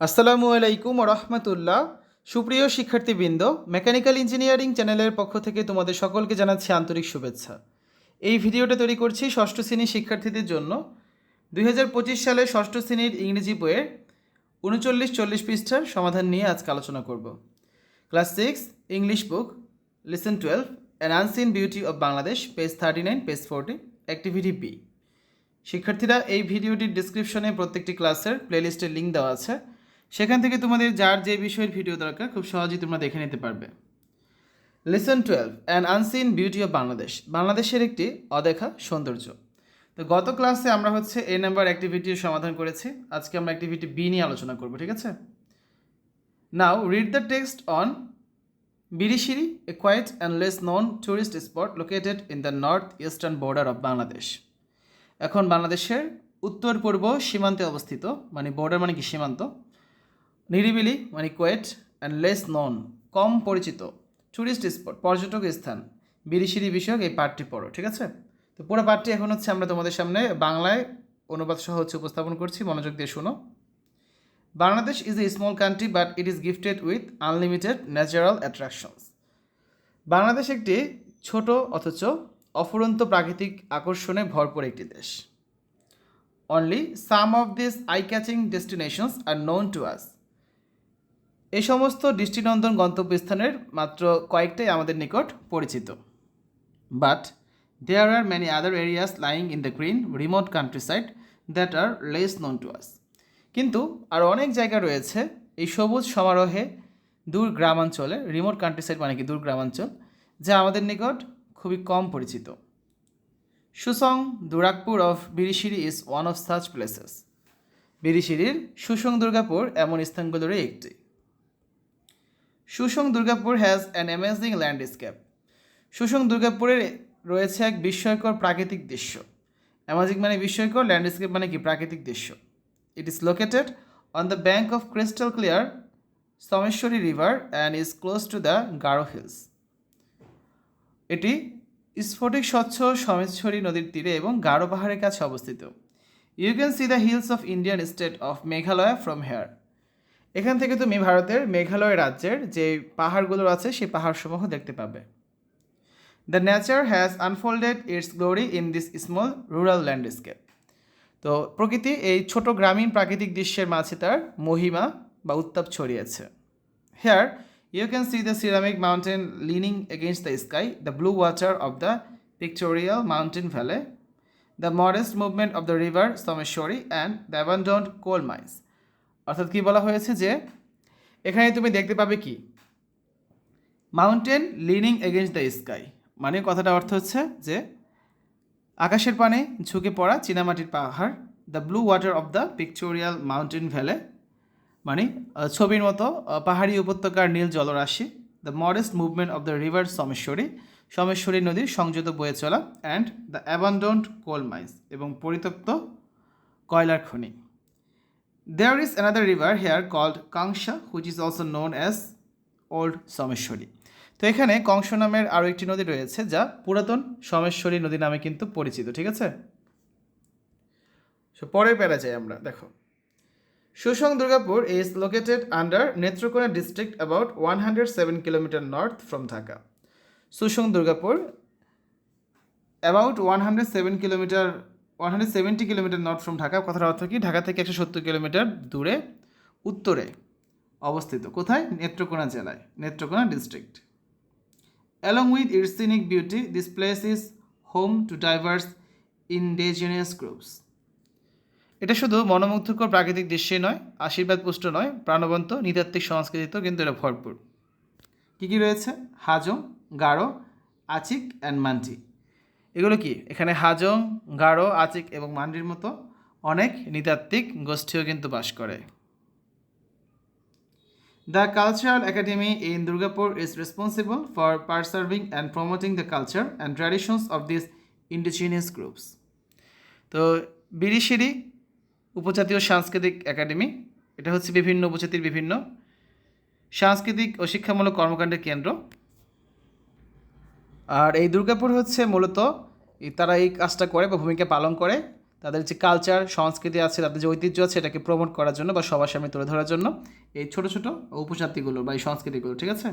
আসসালামু আলাইকুম রহমতুল্লাহ। সুপ্রিয় শিক্ষার্থীবৃন্দ, মেকানিক্যাল ইঞ্জিনিয়ারিং চ্যানেলের পক্ষ থেকে তোমাদের সকলকে জানাচ্ছি আন্তরিক শুভেচ্ছা। এই ভিডিওটা তৈরি করছি ষষ্ঠ শ্রেণির শিক্ষার্থীদের জন্য। দুই হাজার পঁচিশ সালে ষষ্ঠ শ্রেণির ইংরেজি বইয়ের উনচল্লিশ চল্লিশ পৃষ্ঠার সমাধান নিয়ে আজকে আলোচনা করব। Class six, English book, lesson twelve an unseen beauty of Bangladesh page thirty nine page forty activity B শিক্ষার্থীরা এই ভিডিওটির ডিসক্রিপশনে প্রত্যেকটি ক্লাসের প্লেলিস্টের লিঙ্ক দেওয়া আছে। সেখান থেকে তোমাদের যার যে বিষয়ের ভিডিও দরকার, খুব সহজেই তোমরা দেখে নিতে পারবে। Lesson twelve an unseen beauty of Bangladesh বাংলাদেশের একটি অদেখা সৌন্দর্য। তো গত ক্লাসে আমরা হচ্ছে এ নাম্বার অ্যাক্টিভিটির সমাধান করেছি। আজকে আমরা অ্যাক্টিভিটি বি নিয়ে আলোচনা করব, ঠিক আছে? Now read the text on Birishiri a quiet and less known tourist spot located in the north eastern border of Bangladesh এখন বাংলাদেশের উত্তর পূর্ব সীমান্তে অবস্থিত মানে বর্ডার মানে কি সীমান্ত? নিরিবিলি মানে কোয়েট অ্যান্ড লেস নন কম পরিচিত ট্যুরিস্ট স্পট পর্যটক স্থান বিরিশিরি বিষয়ক এই পাঠটি পড়ো, ঠিক আছে? তো পুরো পাঠটি এখন হচ্ছে আমরা তোমাদের সামনে বাংলায় অনুবাদ সহ হচ্ছে উপস্থাপন করছি, মনোযোগ দিয়ে শোনো। Bangladesh is a small country but it is gifted with unlimited natural attractions Bangladesh একটি ছোট অথচ অফুরন্ত প্রাকৃতিক আকর্ষণে ভরপুর একটি দেশ। Only some of this eye catching destinations are known to us এই সমস্ত দৃষ্টিনন্দন গন্তব্যস্থানের মাত্র কয়েকটাই আমাদের নিকট পরিচিত। But there are many other areas lying in the green remote countryside that are less known to us কিন্তু আর অনেক জায়গা রয়েছে এই সবুজ সমারোহে দূর গ্রামাঞ্চলে রিমোট কান্ট্রি সাইড মানে কি দূর গ্রামাঞ্চল, যা আমাদের নিকট খুবই কম পরিচিত। Susang Durgapur of Birishiri is one of such places বিরিশিরির Susang Durgapur এমন স্থানগুলোরই একটি। Susang Durgapur has an amazing landscape Susang দুর্গাপুরে রয়েছে এক বিস্ময়কর প্রাকৃতিক দৃশ্য। অ্যামাজিং মানে বিস্ময়কর ল্যান্ডস্কেপ মানে কি? প্রাকৃতিক দৃশ্য। It is located on the bank of crystal clear Someshwari river and is close to the Garo hills এটি স্ফটিক, স্বচ্ছ সমেশ্বরী নদীর তীরে এবং গারো পাহাড়ের কাছে অবস্থিত। You can see the hills of Indian state of Meghalaya from here এখান থেকে তুমি ভারতের মেঘালয় রাজ্যের যে পাহাড়গুলো আছে, সেই পাহাড়সমূহ দেখতে পাবে। The nature has unfolded its glory in this small rural landscape তো প্রকৃতি এই ছোট গ্রামীণ প্রাকৃতিক দৃশ্যের মাঝে তার মহিমা বা উত্তাপ ছড়িয়েছে। Here you can see the ceramic mountain leaning against the sky the blue water of the pictorial mountain valley the modest movement of the river Someshwari and the abandoned coal mines অর্থাৎ কী বলা হয়েছে যে, এখানে তুমি দেখতে পাবে কি? Mountain leaning against the sky মানে কথাটা অর্থ হচ্ছে যে, আকাশের পানে ঝুঁকে পড়া চীনামাটির পাহাড় the blue water of the pictorial mountain valley মানে ছবির মতো পাহাড়ি উপত্যকার নীল জলরাশি the modest movement of the river Someshwari Someshwari নদীর সংযত বয়ে চলা and the abandoned coal mines এবং পরিত্যক্ত কয়লার খনি। There is another river here called Kangsha, which is also known as Old Someshwari. তো এখানে কংস নামের আরও একটি নদী রয়েছে যা পুরাতন সমেশ্বরী নদী নামে কিন্তু পরিচিত ঠিক আছে? So, পরের প্যারা যাই আমরা দেখো। Susang Durgapur is located under Netrokona district about one hundred seven kilometre north from Dhaka. Susang Durgapur about one hundred seven kilometre one hundred seventy kilometre north from Dhaka কথার অর্থ কি? ঢাকা থেকে একশো সত্তর কিলোমিটার দূরে, উত্তরে অবস্থিত। কোথায়? নেত্রকোনা জেলায়, Netrokona district along with its scenic beauty this place is home to diverse indigenous groups এটা শুধু মনোমুগ্ধকর প্রাকৃতিক দৃশ্যই নয়, আশীর্বাদ পুষ্ট নয়, প্রাণবন্ত, নৃতাত্ত্বিক, সংস্কৃতিতেও কিন্তু এটা ভরপুর। কী কী রয়েছে? হাজং, গারো, আচিক অ্যান্ড মান্টি এগুলো কি? এখানে হাজং গারো আচিক এবং মান্ডির মতো অনেক নৃতাত্ত্বিক গোষ্ঠীও কিন্তু বাস করে। The cultural academy in Durgapur is responsible for preserving and promoting the culture and traditions of this indigenous groups তো বিরিশিরি উপজাতীয় সাংস্কৃতিক একাডেমি, এটা হচ্ছে বিভিন্ন উপজাতির বিভিন্ন সাংস্কৃতিক ও শিক্ষামূলক কর্মকাণ্ডের কেন্দ্র। আর এই দুর্গাপুর হচ্ছে মূলত তারা এই কাজটা করে বা ভূমিকা পালন করে, তাদের যে কালচার সংস্কৃতি আছে, তাদের যে ঐতিহ্য আছে, এটাকে প্রমোট করার জন্য বা সবার সামনে তুলে ধরার জন্য এই ছোট ছোট উপজাতিগুলো বা এই সংস্কৃতিগুলো, ঠিক আছে?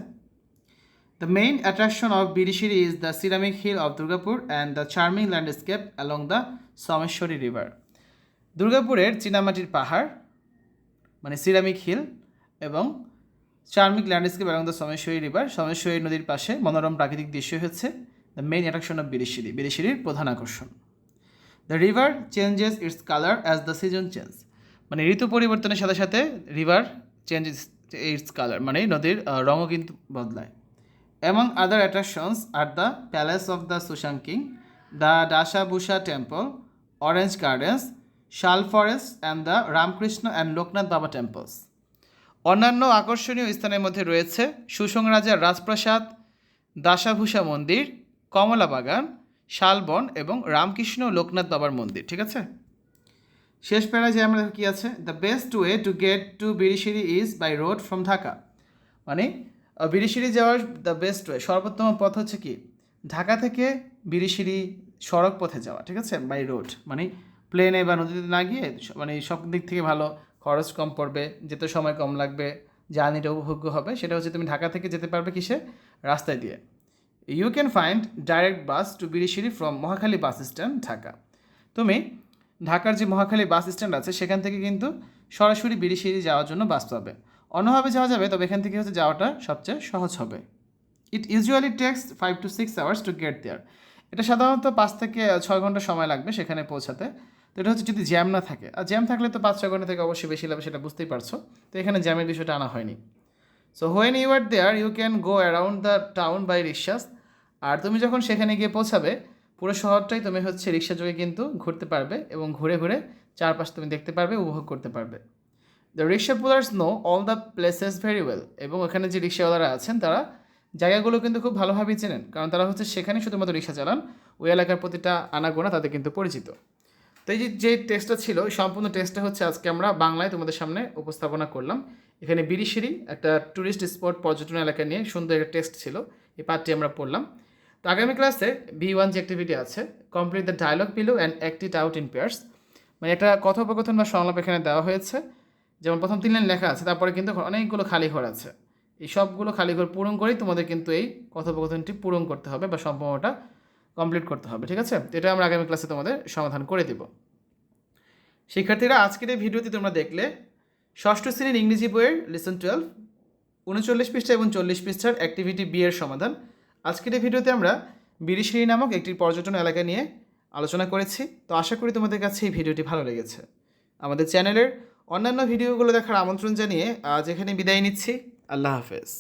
The main attraction of Birishiri is the ceramic hill of Durgapur and the charming landscape along the Someshwari river দুর্গাপুরের চীনামাটির পাহাড় মানে সিরামিক হিল এবং চার্মিক ল্যান্ডস্কেপ এবং দ্য সমেশ্বরী রিভার সমেশ্বরী নদীর পাশে মনোরম প্রাকৃতিক দৃশ্য হচ্ছে। The main attraction of Birishiri বিরিশিরির প্রধান আকর্ষণ। The river changes its colour as the season change মানে ঋতু পরিবর্তনের সাথে সাথে রিভার চেঞ্জেস ইটস কালার মানে নদীর রঙও কিন্তু বদলায়। Among other attractions are the Palace of the Sushan King, the Dashabusha Temple, Orange Gardens, Shal Forest, and the Ramkrishna and Loknath Baba temples. অন্যান্য আকর্ষণীয় স্থানের মধ্যে রয়েছে সুসং রাজার রাজপ্রাসাদ দাসাভূষা মন্দির কমলা বাগান শালবন এবং রামকৃষ্ণ লোকনাথ বাবার মন্দির ঠিক আছে? শেষ প্যারা যে আমরা কি আছে? The best way to get to Birishiri is by road from Dhaka মানে আহ, বিরিশিরি যাওয়ার দ্য বেস্ট ওয়ে সর্বোত্তম পথ হচ্ছে কি? ঢাকা থেকে বিরিশিরি সড়ক পথে যাওয়া ঠিক আছে? বাই রোড মানে প্লেনে বা নদীতে না গিয়ে মানে সব দিক থেকে ভালো খরচ কম পড়বে যেতে সময় কম লাগবে জার্নিটা উপভোগ্য হবে সেটা হচ্ছে তুমি ঢাকা থেকে যেতে পারবে কিসে? রাস্তায় দিয়ে। You can find direct bus to Birishiri from Mahakhali bus stand Dhaka তুমি ঢাকার যে মহাখালী বাস স্ট্যান্ড আছে, সেখান থেকে কিন্তু সরাসরি বিরিশিরি যাওয়ার জন্য বাস পাবে। অন্যভাবে যাওয়া যাবে, তবে এখান থেকে হচ্ছে যাওয়াটা সবচেয়ে সহজ হবে। It usually takes five to six hours to get there এটা সাধারণত পাঁচ থেকে ছয় ঘণ্টা সময় লাগবে সেখানে পৌঁছাতে। তো এটা হচ্ছে যদি জ্যাম না থাকে। আর জ্যাম থাকলে তো পাঁচ ছয় ঘণ্টা থেকে অবশ্যই বেশি লাগবে, সেটা বুঝতেই পারছ। তো এখানে জ্যামের বিষয়টা আনা হয়নি। So when you are there you can go around the town by rickshaws আর তুমি যখন সেখানে গিয়ে পৌঁছাবে, পুরো শহরটাই তুমি হচ্ছে রিক্সা যোগে কিন্তু ঘুরতে পারবে এবং ঘুরে ঘুরে চারপাশ তুমি দেখতে পারবে, উপভোগ করতে পারবে। The rickshaw pullers know all the places very well এবং ওখানে যে রিক্সাওয়ালারা আছেন, তারা জায়গাগুলো কিন্তু খুব ভালোভাবেই চেনেন। কারণ তারা হচ্ছে সেখানে শুধুমাত্র রিক্সা চালান, ওই এলাকার প্রতিটা আনাগোনা তাদের কিন্তু পরিচিত। তো এই যে যে টেস্টটা ছিল সম্পূর্ণ টেস্টটা হচ্ছে আজকে আমরা বাংলায় তোমাদের সামনে উপস্থাপনা করলাম। এখানে বিরিশিরি একটা ট্যুরিস্ট স্পট পর্যটন এলাকা নিয়ে সুন্দর একটা টেস্ট ছিল, এই পার্টটি আমরা পড়লাম। তো আগামী ক্লাসে বি ওয়ান যে অ্যাক্টিভিটি আছে complete the dialogue below and act it out in pairs মানে একটা কথোপকথন বা সংলাপ এখানে দেওয়া হয়েছে। যেমন প্রথম তিন লাইন লেখা আছে, তারপরে কিন্তু অনেকগুলো খালি ঘর আছে। এই সবগুলো খালি ঘর পূরণ করেই তোমাদের কিন্তু এই কথোপকথনটি পূরণ করতে হবে বা সম্পূর্ণটা কমপ্লিট করতে হবে, ঠিক আছে? এটা আমরা আগামী ক্লাসে তোমাদের সমাধান করে দেব। শিক্ষার্থীরা, আজকের এই ভিডিওটি তোমরা দেখলে ষষ্ঠ শ্রেণির ইংরেজি বইয়ের লেসন টুয়েলভ উনচল্লিশ পৃষ্ঠা এবং চল্লিশ পৃষ্ঠার অ্যাক্টিভিটি বি এর সমাধান। আজকের এই ভিডিওতে আমরা বিরিশিরি নামক একটি পর্যটন এলাকা নিয়ে আলোচনা করেছি। তো আশা করি তোমাদের কাছে এই ভিডিওটি ভালো লেগেছে। আমাদের চ্যানেলের অন্যান্য ভিডিওগুলো দেখার আমন্ত্রণ জানিয়ে আজ এখানে বিদায় নিচ্ছি। আল্লাহ হাফেজ।